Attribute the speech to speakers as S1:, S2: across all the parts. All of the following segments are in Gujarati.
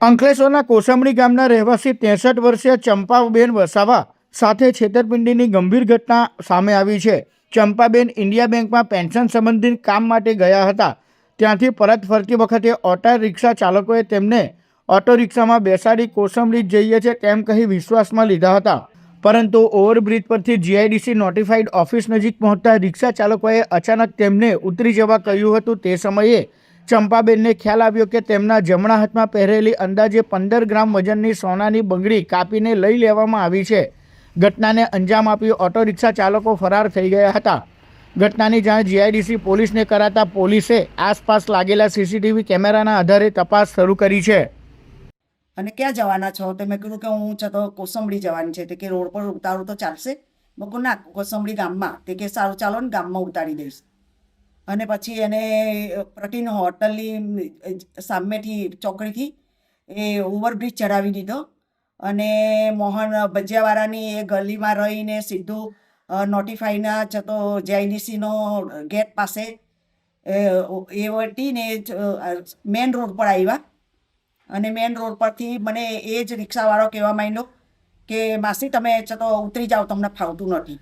S1: અંકલેશ્વરના કોસંબડી ગામના રહેવાસી ત્રેસઠ વર્ષીય ચંપાબેન વસાવા સાથે છેતરપિંડીની ગંભીર ઘટના સામે આવી છે. ચંપાબેન ઇન્ડિયા બેંકમાં પેન્શન સંબંધિત કામ માટે ગયા હતા. ત્યાંથી પરત ફરતી વખતે ઓટો રિક્ષા ચાલકોએ તેમને ઓટો રિક્ષામાં બેસાડી કોસંબડી જઈએ છે તેમ કહી વિશ્વાસમાં લીધા હતા. પરંતુ ઓવરબ્રિજ પરથી જીઆઈડીસી નોટિફાઈડ ઓફિસ નજીક પહોંચતા રિક્ષા ચાલકોએ અચાનક તેમને ઉતરી જવા કહ્યું હતું તે સમયે ચંપાબેનને ખ્યાલ આવ્યો કે તેમના જમણા હાથમાં પહેરેલી અંદાજે પંદર ગ્રામ વજનની સોનાની બંગડી કાપીને લઈ લેવામાં આવી છે. ઘટનાને અંજામ આપી ઓટો રિક્ષા ચાલકો ફરાર થઈ ગયા હતા. ઘટનાની જાણ જીઆઈડીસી પોલીસને કરાતા પોલીસે આસપાસ લાગેલા સીસીટીવી કેમેરાના આધારે તપાસ શરૂ કરી છે.
S2: અને ક્યાં જવાના છો? તો મેં કીધું કે હું છે તો કોસંબડી જવાની છે. તે કે રોડ પર ઉતારું તો ચાલશે. મેં કહું ના, કોસંબડી ગામમાં. તે કે, સારું, ચાલો ને ગામમાં ઉતારી દઈશ. અને પછી એને પ્રટીન હોટલની સામેથી, ચોકડીથી એ ઓવરબ્રિજ ચડાવી દીધો. અને મોહન ભજીયાવાળાની એ ગલીમાં રહીને સીધું નોટિફાઈના જતો જેઆઈડીસીનો ગેટ પાસે, એ વટીને મેન રોડ પર આવ્યા અને મેન રોડ પરથી મને એ જ રિક્ષાવાળો કહેવા માંડ્યો કે, માસી, તમે ચતો ઉતરી જાઓ, તમને ફાવતું નથી.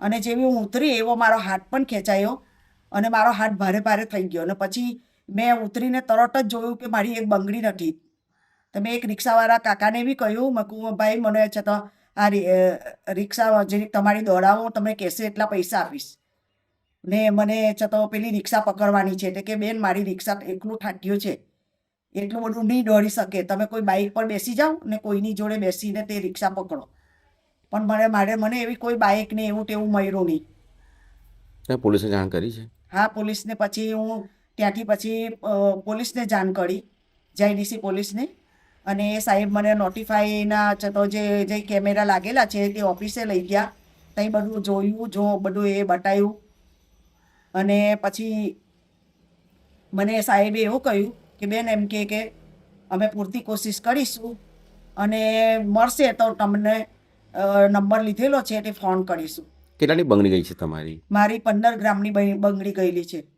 S2: અને જેવી હું ઉતરી, એવો મારો હાથ પણ ખેંચાયો. અને મારો હાથ ભારે ભારે થઈ ગયો અને પછી મેં ઉતરીને તરત જ જોયું કે મારી એક બંગડી નથી. તો મેં એક રિક્ષાવાળા કાકાને બી કહ્યું, મેં કહું ભાઈ, મને છે તો આ રિક્ષા જે તમારી દોડાવો, તમે કહેશે એટલા પૈસા આપીશ. ને મને છે તો પેલી રિક્ષા પકડવાની છે, એટલે કે બેન, મારી રિક્ષા એકલું ઠાટ્યું છે. એટલું બધું નહીં દોડી શકે. તમે કોઈ બાઇક પર બેસી જાઓ ને કોઈની જોડે બેસીને તે રિક્ષા પકડો. પણ મને મારે, મને એવી કોઈ બાઇક ને એવું તેવું મળ્યું નહીં.
S3: પોલીસે જાણ કરી છે.
S2: હા, પોલીસને પછી હું ત્યાંથી પછી પોલીસને જાણ કરી જીઆઈડીસી પોલીસને. અને એ સાહેબ મને નોટિફાઈના તો જે જે કેમેરા લાગેલા છે તે ઓફિસે લઈ ગયા. ત્યાં બધું જોયું, જો બધું એ બતાવ્યું અને પછી મને સાહેબે એવું કહ્યું કે, બેન, એમ કે કે અમે પૂરતી કોશિશ કરીશું અને મળશે તો તમને નંબર લીધેલો છે તે ફોન કરીશું.
S3: કેટલાની બંગડી ગઈ છે તમારી?
S2: મારી પંદર ગ્રામની બંગડી ગયેલી છે.